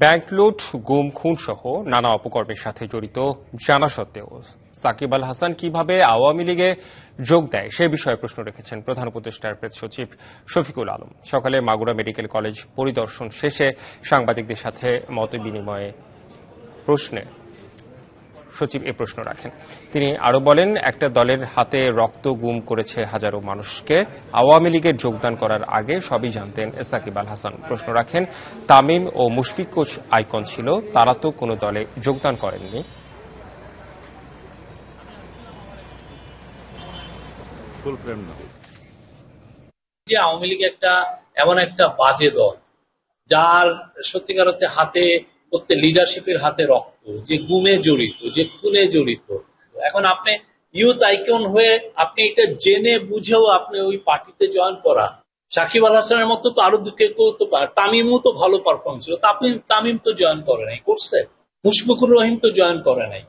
Bank লুট গুম খুন সহ নানা অপকর্মের সাথে জড়িত জানা সত্ত্বেও সাকিব আল হাসান কীভাবে আওয়ামী লীগে যোগ দেয় সে বিষয়ে প্রশ্ন রেখেছেন প্রধান উপদেষ্টার প্রেস সচিব শফিকুল আলম। সকালে মাগুরা মেডিকেল কলেজ পরিদর্শন শেষে সাংবাদিকদের সাথে মত বিনিময়ে প্রশ্নে সচিব এ প্রশ্ন রাখেন। তিনি আরও বলেন একটা দলের হাতে রক্ত গুম করেছে হাজারো মানুষকে। আওয়ামী লীগের যোগদান করার আগে সবই জানতেন সাকিব আল হাসান। প্রশ্ন রাখেন তামিম ও মুশফিক কোচ আইকন ছিল তারা তো কোনো দলে যোগদান করেননি। ফুল ফ্রেম না। যে আওয়ামী লীগ একটা এমন একটা বাজে দল যার সত্যিকার হাতে প্রত্যেক লিডারশিপের হাতে রক্ত, যে গুমে জড়িত, যে খুনে জড়িত। এখন আপনি ইউথ আইকন হয়ে আপনি এটা জেনে বুঝেও আপনি ওই পার্টিতে জয়েন করা। সাকিব আল হাসানের মতো তো আরও দুঃখে কেউ তো তামিমও তো ভালো পারফর্ম ছিল। তামিম তো জয়েন করে নাই, করছে? মুশফিকুর রহিম তো জয়েন করে নাই।